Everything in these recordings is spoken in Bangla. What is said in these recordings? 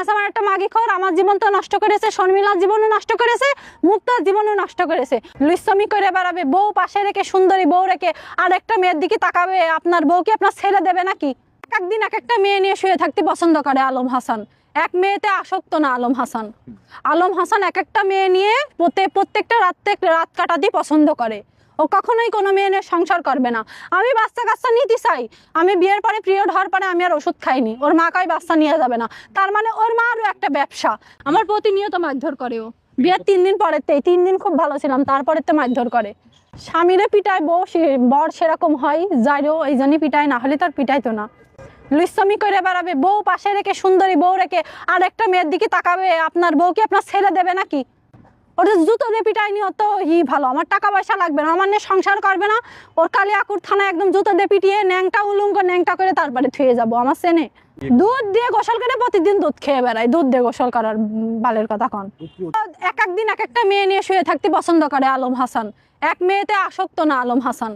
হাসামার একটা মাগি খোর আমার জীবন তো নষ্ট করেছে, শর্মিলার জীবনও নষ্ট করেছে, মুক্তার জীবনও নষ্ট করেছে। লুইসমি করে বেড়াবে, বউ পাশে রেখে, সুন্দরী বউ রেখে আর একটা মেয়ের দিকে তাকাবে, আপনার বউ কি আপনার ছেড়ে দেবে নাকি? এক একদিন এক একটা মেয়ে নিয়ে শুয়ে থাকতে পছন্দ করে আলম হাসান। এক মেয়েতে আসক্ত না আলম হাসান। আলম হাসান এক একটা মেয়ে নিয়ে প্রত্যেক, প্রত্যেকটা রাত্রে রাত কাটাতে পছন্দ করে। ও কখনোই কোনো মেয়ে নিয়ে সংসার করবে না। আমি বাচ্চা কাচ্চা নিতে চাই। আমি বিয়ের পরে পিরিয়ড হওয়ার পরে আমি আর ওষুধ খাইনি। ওর মা কয় বাচ্চা নিয়ে যাবে না। তার মানে ওর মা আরও একটা ব্যবসা। আমার প্রতিনিয়ত মারধর করে ও। বিয়ের তিন দিন পরেতেই তিন দিন খুব ভালো ছিলাম তারপরে তো মারধর করে। স্বামীরে পিটায় বউ বর সেরকম হয় যাইও এই জন্যই পিটায়, না হলে তার পিটাই তো না। লুইসমি করে বেড়াবে। বউ পাশে রেখে, সুন্দরী বউ রেখে আর একটা মেয়ের দিকে তাকাবে। আপনার বউ কি আপনার ছেড়ে দেবে নাকি? ওটা জুতো দিয়ে পিটাইনি, অত ই ভালো। আমার টাকা পয়সা লাগবে না, আমার নিয়ে সংসার করবে না। ওর কালিয়াকুর থানায় একদম জুতো দিয়ে পিটিয়ে ন্যাংটা, উলুঙ্গ ন্যাংটা করে তারপরে থুয়ে যাব, আমার সেনে। দুধ দিয়ে গোসল করে প্রতিদিন দুধ খেয়ে বেড়াই, দুধ দিয়ে গোসল করার বালের কথা কন। এক এক দিন এক একটা মেয়ে নিয়ে শুয়ে থাকতে পছন্দ করে আলম হাসান। এক মেয়েতে আসক্ত না আলম হাসান।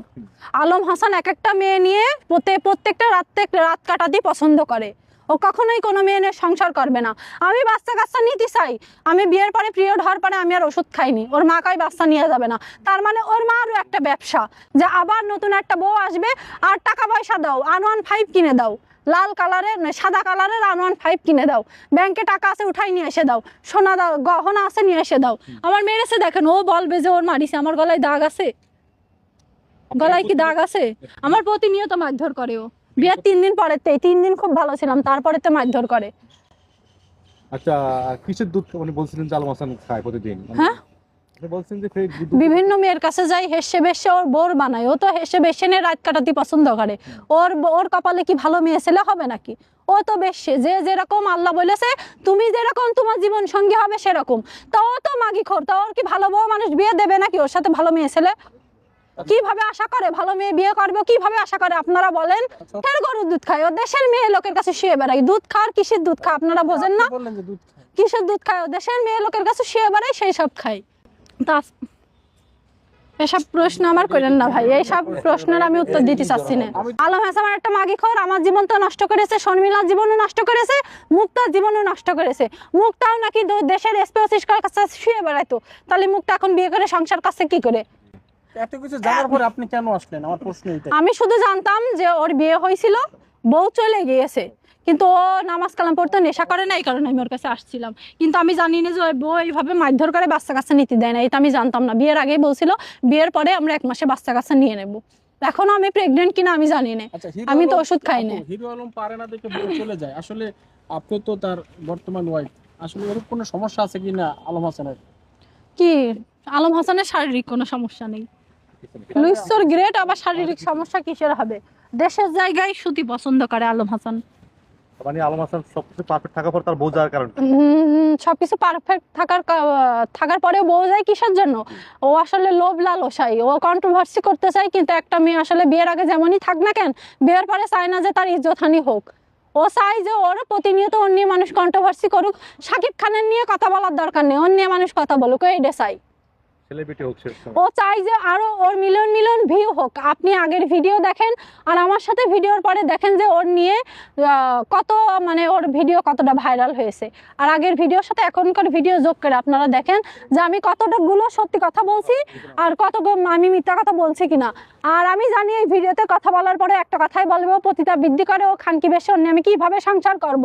আলম হাসান এক একটা মেয়ে নিয়ে প্রত্যেক, প্রত্যেকটা রাত্রে রাত কাটাতে পছন্দ করে। ও কখনোই কোনো মেয়ে নিয়ে সংসার করবে না। আমি বাচ্চা কাচ্চা নিতে চাই। আমি বিয়ের পরে পিরিয়ড হওয়ার পরে আমি আর ওষুধ খাইনি। ওর মা কাই বাচ্চা নিয়ে যাবে না। তার মানে ওর মা আরও একটা ব্যবসা যে আবার নতুন একটা বউ আসবে আর টাকা পয়সা দাও আন ওয়ান ফাইভ কিনে দাও। লাল কালারের সাদা কালারের আন ওয়ান ফাইভ কিনে দাও। ব্যাংকে টাকা আছে উঠাই নিয়ে এসে দাও। সোনা দাও গহনা আছে নিয়ে এসে দাও। আমার মেরেছে দেখেন ও বলবে যে ওর মারিছে। আমার গলায় দাগ আছে? গলায় কি দাগ আছে? আমার প্রতিনিয়ত মারধর করে ও। বিয়ের তিন দিন পরেতেই তিন দিন খুব ভালো ছিলাম তারপরে তো মারধর করে। আচ্ছা কিসের দুধ মানে বলছিলেন যে আলম হাসান খায় প্রতিদিন? হ্যাঁ? বলছেন যে বিভিন্ন মেয়ের কাছে যাই হেসে বেসে ওর বোর বানায়। ও তো হেসে বেসে নিয়ে রাত কাটাতে পছন্দ করে। ওর ওর কপালে কি ভালো মেয়ে ছেলে হবে নাকি? ও তো বেশে যে যেরকম আল্লাহ বলেছে তুমি যেরকম তোমার জীবন সঙ্গী হবে সেরকম। তো ও তো মাগি খোর তো ওর কি ভালো বউ মানুষ বিয়ে দেবে নাকি? ওর সাথে ভালো মেয়ে ছেলে? কীভাবে আশা করে? ভালো মেয়ে বিয়ে করবে কীভাবে আশা করে? আপনারা বলেন। ফের গরুর দুধ খায়? ও দেশের মেয়ে লোকের কাছে শুয়ে বেড়ায়। দুধ খাওয়ার কিসের দুধ খায়? আপনারা বোঝেন না। কিসের দুধ খায়? ও দেশের মেয়ে লোকের কাছে শুয়ে বেড়ায় সেই সব খাই তা এসব প্রশ্ন আমার করেন না ভাই। এইসব প্রশ্নের আমি উত্তর দিতে চাচ্ছি না। আলম হাসান আমার একটা মাগি খোর আমার জীবন তো নষ্ট করেছে শর্মিলার জীবনও নষ্ট করেছে মুক্তার জীবনও নষ্ট করেছে। মুক্তাও নাকি দেশের এসপিওসিস কাছে শুয়ে বেড়াইতো। তাহলে মুক্তা এখন বিয়ে করে সংসার কাছে কি করে? এত কিছু জানার পরে আপনি কেন আসলেন? আমার প্রশ্ন আমি শুধু জানতাম যে ওর বিয়ে হয়েছিল বউ চলে গিয়েছে। কিন্তু ও নামাজ কালাম পড়তে নেশা করে না এই কারণে আমি ওর কাছে আসছিলাম। কিন্তু আমি জানি না যে ওই বউ এইভাবে মারধর করে বাচ্চা কাচ্চা নিতে দেয় না এটা আমি জানতাম না। বিয়ের আগেই বলছিল বিয়ের পরে আমরা এক মাসে বাচ্চা কাচ্চা নিয়ে নেব। এখনও আমি প্রেগনেন্ট কিনা আমি জানি না। আচ্ছা আমি তো ওষুধ খাই না। হিরো আলম পারে না দেখে বউ চলে যায়। আসলে আপনি তো তার বর্তমান ওয়াইফ আসলে এরকম কোনো সমস্যা আছে কি না আলম হাসানের? কি? আলম হাসানের শারীরিক কোনো সমস্যা নেই। লুইসর গ্রেট আবার শারীরিক সমস্যা কিসের হবে? দেশের জায়গায় সুতি পছন্দ করে আলম হাসান। মানে আলম হাসান সবকিছু পারফেক্ট থাকার পর তার বউ যাওয়ার কারণ সবকিছু পারফেক্ট থাকার থাকার পরেও বউ যায় কিসের জন্য? ও আসলে লোভ লালসাই ও কন্ট্রোভার্সি করতে চায় কিন্তু একটা মেয়ে আসলে বিয়ের আগে যেমনই থাক না কেন বিয়ের পরে চায় না যে তার ইজ্জতহানি হোক। ও চাই যে ওর প্রতিনিয়ত অন্য মানুষ কন্ট্রোভার্সি করুক। শাকিব খানের নিয়ে কথা বলার দরকার নেই অন্য মানুষ কথা বলুক এইটা চাই সেলিব্রিটি ও চাই যে ওর ভিউ হোক। আপনি আগের ভিডিও দেখেন আর আমার সাথে ভিডিওর পরে দেখেন যে ওর নিয়ে কত মানে ওর ভিডিও কতটা ভাইরাল হয়েছে। আর আগের ভিডিওর সাথে এখনকার ভিডিও যোগ করে আপনারা দেখেন যে আমি সত্যি কথা বলছি আর কত আমি মিথ্যা কথা বলছি কিনা। আর আমি জানি এই ভিডিওতে কথা বলার পরে একটা কথাই বলব পতিতা বৃদ্ধি করে ও খানকি বেশি অন্য আমি কীভাবে সংসার করব।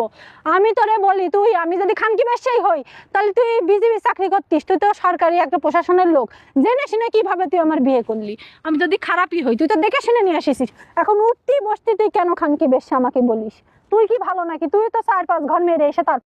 আমি তোরে বলি তুই, আমি যদি খানকি বেশাই হই, তাহলে তুই বিজিবি চাকরি করতিস, তুই তো সরকারি একটা প্রশাসনের লোক। জেনে শুনে কীভাবে তুই আমার বিয়ে করলি? আমি যদি খারাপই হই, তুই তো দেখে শুনে নিয়ে আসিস এখন উঠতি বসতি তুই কেন খানকি বেশি আমাকে বলিস? তুই কি ভালো নাকি? তুই তো চার পাঁচ ঘর মেরে এসে তার